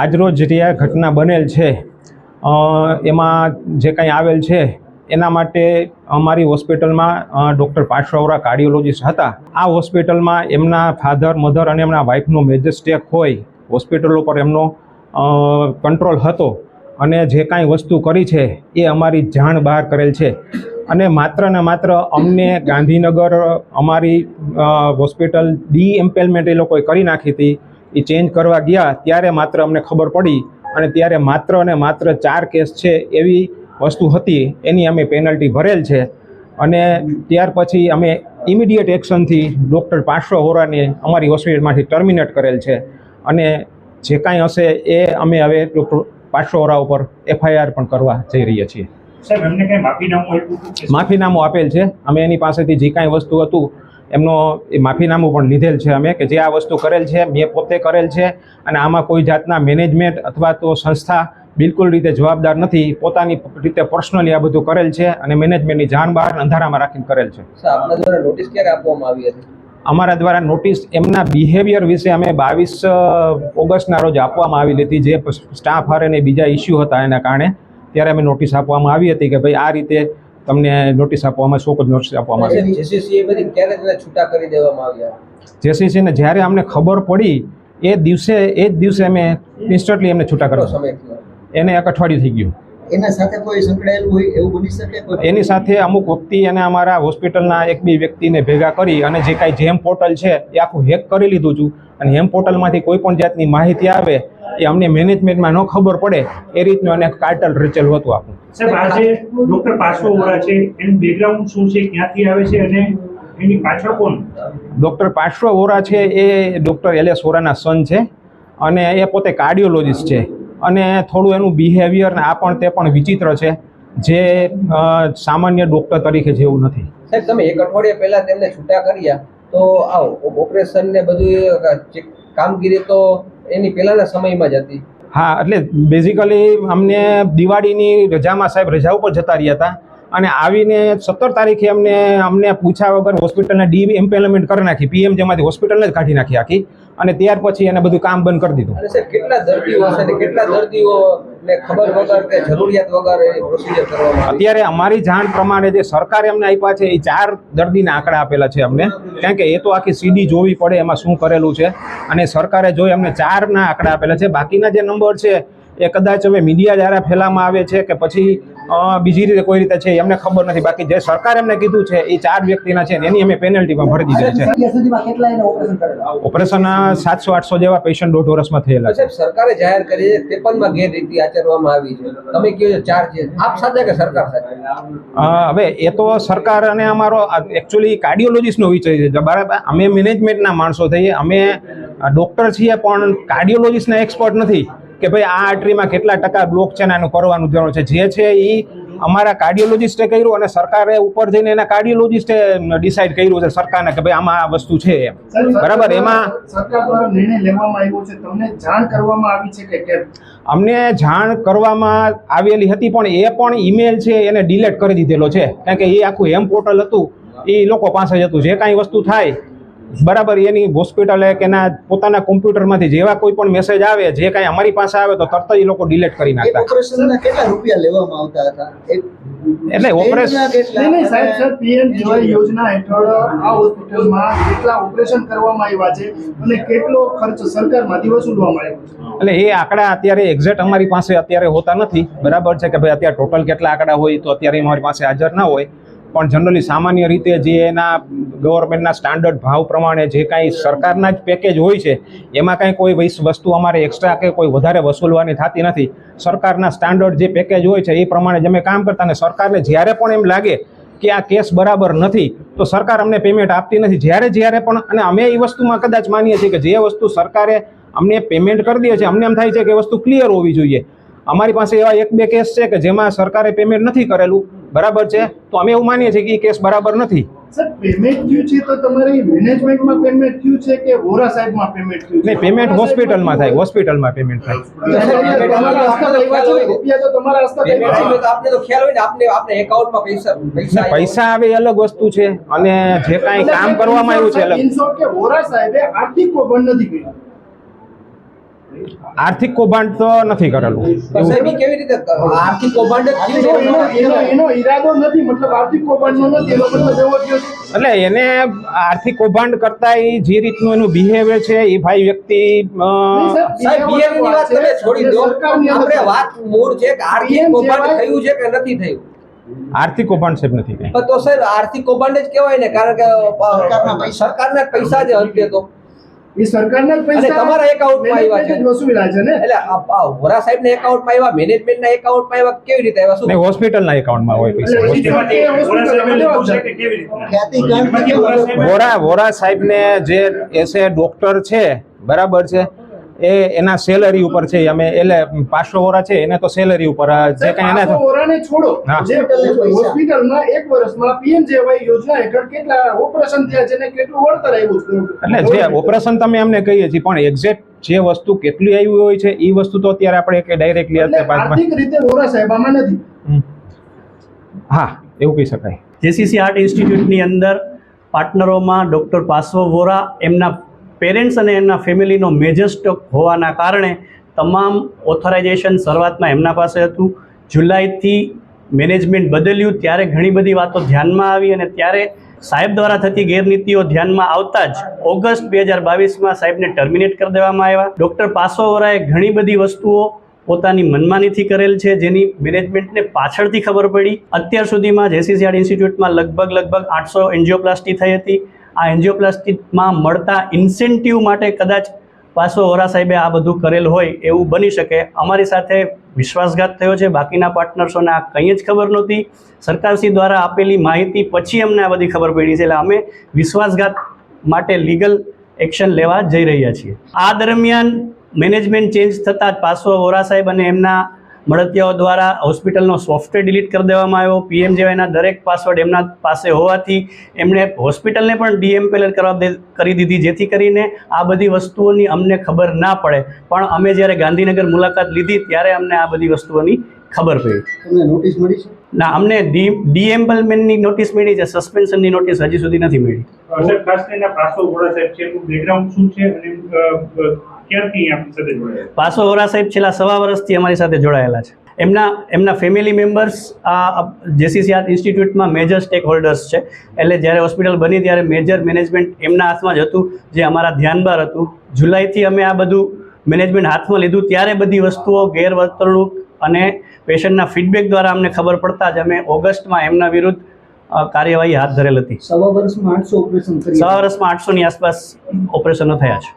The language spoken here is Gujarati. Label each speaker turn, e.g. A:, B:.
A: આજરોજ જે આ ઘટના બનેલ છે એમાં જે કંઈ આવેલ છે, એના માટે અમારી હોસ્પિટલમાં ડૉક્ટર પાર્શ્વવરા કાર્ડિયોલોજીસ્ટ હતા. આ હોસ્પિટલમાં એમના ફાધર, મધર અને એમના વાઇફનો મેજર સ્ટેક હોય, હોસ્પિટલ ઉપર એમનો કંટ્રોલ હતો અને જે કાંઈ વસ્તુ કરી છે, એ અમારી જાણ બહાર કરેલ છે. અને માત્ર ને માત્ર અમને ગાંધીનગર અમારી હોસ્પિટલ ડી એમ્પેલમેન્ટ એ લોકોએ કરી નાખી હતી. એ ચેન્જ કરવા ગયા ત્યારે માત્ર અમને ખબર પડી અને ત્યારે માત્ર અને માત્ર ચાર કેસ છે એવી વસ્તુ હતી એની અમે પેનલ્ટી ભરેલ છે. અને ત્યાર પછી અમે ઇમિડિયેટ એક્શનથી ડૉક્ટર પાર્શ્વ હોરાને અમારી હોસ્પિટલમાંથી ટર્મિનેટ કરેલ છે. અને જે કાંઈ હશે એ અમે હવે ડૉક્ટર પાર્શ્વ હોરા ઉપર એફઆઈઆર પણ કરવા જઈ રહ્યા છીએ.
B: માફીનામું
A: આપેલ છે. અમે એની પાસેથી જે કાંઈ વસ્તુ હતું એમનો એ માફીનામું પણ લીધેલ છે અમે કે જે આ વસ્તુ કરેલ છે મેં પોતે કરેલ છે અને આમાં કોઈ જાતના મેનેજમેન્ટ અથવા તો સંસ્થા બિલકુલ રીતે જવાબદાર નથી. પોતાની રીતે પર્સનલી આ બધું કરેલ છે અને મેનેજમેન્ટની જાણ બહાર અંધારામાં રાખીને કરેલ છે.
C: નોટિસ ક્યારે આપવામાં આવી હતી?
A: અમારા દ્વારા નોટિસ એમના બિહેવિયર વિશે અમે બાવીસ ઓગસ્ટના રોજ આપવામાં આવી હતી. જે સ્ટાફ હારે અને બીજા ઇસ્યુ હતા એના કારણે ત્યારે અમે નોટિસ આપવામાં આવી હતી કે ભાઈ આ રીતે તમને નોટિસ આપવામાં શોક નોટિસ આપવામાં આવી?
C: છૂટા કરી દેવામાં આવ્યા.
A: જેસીસીને જ્યારે અમને ખબર પડી એ દિવસે એ જ દિવસે અમે ઇન્સ્ટન્ટલી એમને છૂટા
C: કરો
A: કર્યો એને એક અઠવાડિયું થઈ ગયું.
D: એના સાથે કોઈ સંકળાયેલું હોય એવું બની શકે?
A: એની સાથે અમુક વ્યક્તિ અને અમારા હોસ્પિટલના એક બે વ્યક્તિને ભેગા કરી અને જે કાંઈ જેમ પોર્ટલ છે એ આખું હેક કરી લીધું છું. અને હેમ પોર્ટલમાંથી કોઈ પણ જાતની માહિતી આવે એ અમને મેનેજમેન્ટમાં ન ખબર પડે એ રીતનું અને કાર્ટલ રચેલું હતું આપણું.
B: સાહેબ આજે ડોક્ટર પાર્શ્વ વોરા છે એનું બેકગ્રાઉન્ડ શું છે ક્યાંથી આવે છે અને એની પાછળ કોણ?
A: ડૉક્ટર પાર્શ્વ વોરા છે એ ડૉક્ટર એલ એસ વોરાના સન છે અને એ પોતે કાર્ડિયોલોજિસ્ટ છે. અને થોડું એનું બિહેવિયર ને આ પણ તે પણ વિચિત્ર છે જે સામાન્ય ડૉક્ટર તરીકે જેવું નથી.
C: સાહેબ તમે એક અઠવાડિયા પહેલા તેમને છૂટા કર્યા તો આવો ઓપરેશન ને બધું કામગીરી તો એની પહેલાના સમયમાં જ હતી.
A: હા, એટલે બેઝિકલી અમને દિવાળીની રજામાં સાહેબ રજા ઉપર જતા રહ્યા હતા અને આવીને સત્તર તારીખે અમને અમને પૂછ્યા વગર હોસ્પિટલને ડી એમ્પેલમેન્ટ કરી નાખી. પીએમ જેમાંથી હોસ્પિટલને જ કાઢી નાખી આખી. અને ત્યાર પછી એને બધું કામ બંધ કરી દીધું.
C: કેટલા દર્દીઓ હશે ને કેટલા દર્દીઓ ને ખબર વગર કે જરૂરિયાત વગર પ્રોસિજર કરવામાં
A: અત્યારે અમારી જાણ પ્રમાણે જે સરકારે અમને આપ્યા છે એ ચાર દર્દીના આંકડા આપેલા છે અમને. કારણ કે એ તો આખી સીડી જોવી પડે એમાં શું કરેલું છે. અને સરકારે જોઈ અમને ચારના આંકડા આપેલા છે. બાકીના જે નંબર છે એ કદાચ હવે મીડિયા દ્વારા ફેલામાં આવે છે કે પછી બીજી રીતે કોઈ રીતે છે એમને ખબર નથી. બાકી જે સરકાર એમને કીધું છે એ ચાર વ્યક્તિના છે ને એની અમે પેનલ્ટી પણ ભરી દીધી છે.
D: ઓપરેશન
A: સાતસો આઠસો જેવા પેશન્ટ દોઢ વર્ષમાં થયેલા છે.
C: સરકારે જાહેર કરી છે ત્રેપનમાં ગેરરીતિ આચરવામાં આવી છે. તમે કહો છો ચાર છે આપ સાથે કે સરકાર સાથે?
A: હવે એ તો સરકાર અને અમારો એકચ્યુઅલી કાર્ડિયોલોજીસ્ટનો વિષય છે. બરાબર? અમે મેનેજમેન્ટના માણસો થઈએ. અમે ડૉક્ટર છીએ પણ કાર્ડિયોલોજીસ્ટના એક્સપર્ટ નથી. કે ભાઈ આ આર્ટરીમાં કેટલા ટકા બ્લોક છે ને આનું કરવાનું જરૂર છે. જે છે એ અમારા કાર્ડિયોલોજીસ્ટે કર્યું અને સરકારે ઉપર જઈને એના કાર્ડિયોલોજીસ્ટે ડિસાઇડ કર્યું છે સરકારને કે ભાઈ આમાં આ વસ્તુ છે એમ. બરાબર? એમાં
E: સરકાર દ્વારા નિર્ણય લેવામાં આવ્યો છે. તમને જાણ કરવામાં આવી છે કે કેમ?
A: અમને જાણ કરવામાં આવેલી હતી પણ એ પણ ઈમેલ છે એને ડિલેટ કરી દીધેલો છે. કારણ કે એ આખું હેમ પોર્ટલ હતું. એ લોકો પાસે જ હતું. જે કાંઈ વસ્તુ થાય બરાબર એની હોસ્પિટલે કે એના પોતાના કોમ્પ્યુટરમાંથી જેવા કોઈ પણ મેસેજ આવે જે કાંઈ અમારી પાસે આવે તો તરત જ એ લોકો ડિલેટ કરી નાખતા.
D: ઓપરેશનના કેટલા રૂપિયા લેવામાં આવતા હતા?
A: એટલે ઓપરેશન-
E: નહીં નહીં સાહેબ સર પીએમ જીવાય યોજના હેઠળ આ હોસ્પિટલમાં કેટલા ઓપરેશન કરવામાં આવ્યા છે અને કેટલો ખર્ચ સરકારમાંથી વસૂલવામાં આવ્યો
A: એટલે એ આંકડા અત્યારે એક્ઝેક્ટ અમારી પાસે અત્યારે હોતા નથી. બરાબર છે કે ભાઈ અત્યારે ટોટલ કેટલા આંકડા હોય તો અત્યારે અમારી પાસે હાજર ના હોય. પણ જનરલી સામાન્ય રીતે જે એના ગવર્મેન્ટના સ્ટાન્ડર્ડ ભાવ પ્રમાણે જે કાંઈ સરકારના જ પેકેજ હોય છે, એમાં કાંઈ કોઈ વૈસ- વસ્તુ અમારે એક્સ્ટ્રા કે કોઈ વધારે વસૂલવાની થતી નથી. સરકારના સ્ટાન્ડર્ડ જે પેકેજ હોય છે, એ પ્રમાણે જ અમે કામ કરતા અને સરકારને જ્યારે પણ એમ લાગે કે આ કેસ બરાબર નથી, તો સરકાર અમને પેમેન્ટ આપતી નથી. જ્યારે જ્યારે પણ અને અમે એ વસ્તુમાં કદાચ માનીએ છીએ કે જે વસ્તુ સરકારે અમને પેમેન્ટ કરી દે છે, અમને એમ થાય છે કે વસ્તુ ક્લિયર હોવી જોઈએ. અમારી પાસે એવા એક બે કેસ છે કે જેમાં સરકારે પેમેન્ટ નથી કરેલું બરાબર છે? તો અમે એવું માનીએ છીએ કે એ કેસ બરાબર નથી.
E: પેમેન્ટ થયું છે તો તમારી મેનેજમેન્ટમાં પેમેન્ટ થયું છે કે વોરા સાહેબમાં પેમેન્ટ થયું
A: નહીં પેમેન્ટ હોસ્પિટલમાં થાય હોસ્પિટલમાં પેમેન્ટ થાય.
E: તમારા હસ્તક આવ્યા છે. ને? રૂપિયા તો તમારા હસ્તક
C: પેમેન્ટ
E: આવ્યા
C: આવ્યું તો આપને તો ખ્યાલ હોય ને આપને આપને પૈસા પૈસા
A: ને પૈસા આવે અલગ વસ્તુ છે. અને જે કાંઈ કામ કરવામાં આવ્યું છે અલગ.
E: કે વોરા સાહેબે આર્થિક કૌભાંડ નથી કર્યું.
A: આર્થિક કૌભાંડ તો નથી કરેલું.
C: કેવી રીતે આર્થિક કૌભાંડ
E: એનો
C: થયું
E: એનો
C: છે
E: એનો એનો ઈરાદો નથી મતલબ આર્થિક કૌભાંડનો નથી એનો મતલબ એવો થયો છે.
A: એટલે એને આર્થિક કૌભાંડ કરતા એ જે રીતનું એનું બિહેવિયર છે એ ભાઈ વ્યક્તિ
C: સાહેબ BM વાત છોડી દો. આપણે વાત મૂળ છે કે આર્થિક કૌભાંડ થયું છે કે નથી થયું?
A: આર્થિક કૌભાંડ સાહેબ નથી
C: તો સાહેબ આર્થિક કૌભાંડ જ કહેવાય ને કારણ કે
D: સરકારના પૈસા.
C: સરકારના જ પૈસા જ અંતે તો.
E: એ સરકારના પૈસા
C: તમારા એકાઉન્ટમાં આવ્યા છે.
E: ને?
C: એટલે વોરા સાહેબના એકાઉન્ટમાં આવ્યા મેનેજમેન્ટના એકાઉન્ટમાં આવ્યા કેવી રીતે આવ્યા? શું
A: હોસ્પિટલના એકાઉન્ટમાં હોય પૈસા.
B: વોરા વોરા સાહેબે-
A: વોરા વોરા સાહેબને જે એસે ડોક્ટર છે બરાબર છે એ એના સેલરી ઉપર છે અમે એટલે પાછો વોરા છે એને તો સેલરી ઉપર જે કઈ એને
E: ઓરાને છોડો.
A: હા.
E: જે હોસ્પિટલમાં એક વર્ષમાં પીએમજેવાય યોજના હેઠળ કેટલા ઓપરેશન થયા છે ને કેટલું વળતર આવ્યું છે?
A: એટલે જે ઓપરેશન તમે અમને કહીએ છીએ પણ એક્ઝેક્ટ જે વસ્તુ કેટલી આવી હોય છે એ વસ્તુ તો અત્યારે આપણે કે ડાયરેક્ટલી
E: આર્થિક રીતે વોરા સાહેબામાં નથી.
A: હા એવું કહી શકાય.
F: જેસીસી આર્ટ ઇન્સ્ટિટ્યૂટની અંદર પાર્ટનરોમાં ડૉક્ટર પાર્શ્વ વોરા એમના પેરેન્ટ્સ અને એમના ફેમિલીનો મેજર સ્ટોક હોવાના કારણે તમામ ઓથોરાઇઝેશન શરૂઆતમાં એમના પાસે હતું. જુલાઈથી મેનેજમેન્ટ બદલ્યું. ત્યારે ઘણી બધી વાતો ધ્યાનમાં આવી અને ત્યારે સાહેબ દ્વારા થતી ગેરનીતિઓ ધ્યાનમાં આવતા જ ઓગસ્ટ બે હજાર બાવીસમાં સાહેબને ટર્મિનેટ કરી દેવામાં આવ્યા. ડૉક્ટર પાસોવરાએ ઘણી બધી વસ્તુઓ પોતાની મનમાનીથી કરેલ છે, જેની મેનેજમેન્ટને પાછળથી ખબર પડી. અત્યાર સુધીમાં જેસીસીઆર ઇન્સ્ટિટ્યૂટમાં લગભગ લગભગ આઠસો એન્જિયોપ્લાસ્ટી થઈ હતી. આ એન્જિયોપ્લાસ્ટીમાં મળતા ઇન્સેન્ટિવ માટે કદાચ પાસો વોરા સાહેબે આ બધું કરેલ હોય એવું બની શકે. અમારી સાથે વિશ્વાસઘાત થયો છે. બાકીના પાર્ટનર્સોને આ કંઈ જ ખબર નહોતી. સરકારશ્રી દ્વારા આપેલી માહિતી પછી અમને આ બધી ખબર પડી છે. એટલે અમે વિશ્વાસઘાત માટે લીગલ એક્શન લેવા જઈ રહ્યા છીએ. આ દરમિયાન મેનેજમેન્ટ ચેન્જ થતાં જ પાસો વોરા સાહેબ અને એમના મળતિયાઓ દ્વારા હોસ્પિટલનો સોફ્ટવેર ડિલીટ કરી દેવામાં આવ્યો. પીએમજેવાયના દરેક પાસવર્ડ એમના પાસે હોવાથી એમણે હોસ્પિટલને પણ ડીએમપેલર કરવા કરી દીધી જેથી કરીને આ બધી વસ્તુઓની અમને ખબર ના પડે. પણ અમે જ્યારે ગાંધીનગર મુલાકાત લીધી ત્યારે અમને આ બધી વસ્તુઓની ખબર પડી.
D: તમને નોટિસ મળી છે?
F: ના અમને ડી ડીએમ્પલમેન્ટની નોટિસ મળી છે સસ્પેન્શનની નોટિસ હજી સુધી નથી મળી.
B: સાહેબ ખાસ કરીને પાસો વોરા સાહેબ છે એનું બેકગ્રાઉન્ડ શું છે? અને ક્યારથી આપણી સાથે જોડાયા?
F: પાસો વોરા સાહેબ છેલ્લા સવા વર્ષથી અમારી સાથે જોડાયેલા છે. એમના એમના ફેમિલી મેમ્બર્સ આ જેસીસી આર્ટ ઇન્સ્ટિટ્યૂટમાં મેજર સ્ટેક હોલ્ડર્સ છે. એટલે જ્યારે હોસ્પિટલ બની ત્યારે મેજર મેનેજમેન્ટ એમના હાથમાં જ હતું જે અમારા ધ્યાન બહાર હતું. જુલાઈથી અમે આ બધું મેનેજમેન્ટ હાથમાં લીધું. ત્યારે બધી વસ્તુઓ ગેરવર્તણૂક અને પેશન્ટના ફીડબેક દ્વારા અમને ખબર પડતા જ અમે ઓગસ્ટમાં એમના વિરુદ્ધ કાર્યવાહી હાથ ધરેલ હતી.
D: સવા વર્ષમાં આઠસો ઓપરેશન
F: સવા વર્ષમાં આઠસોની આસપાસ ઓપરેશનો થયા છે.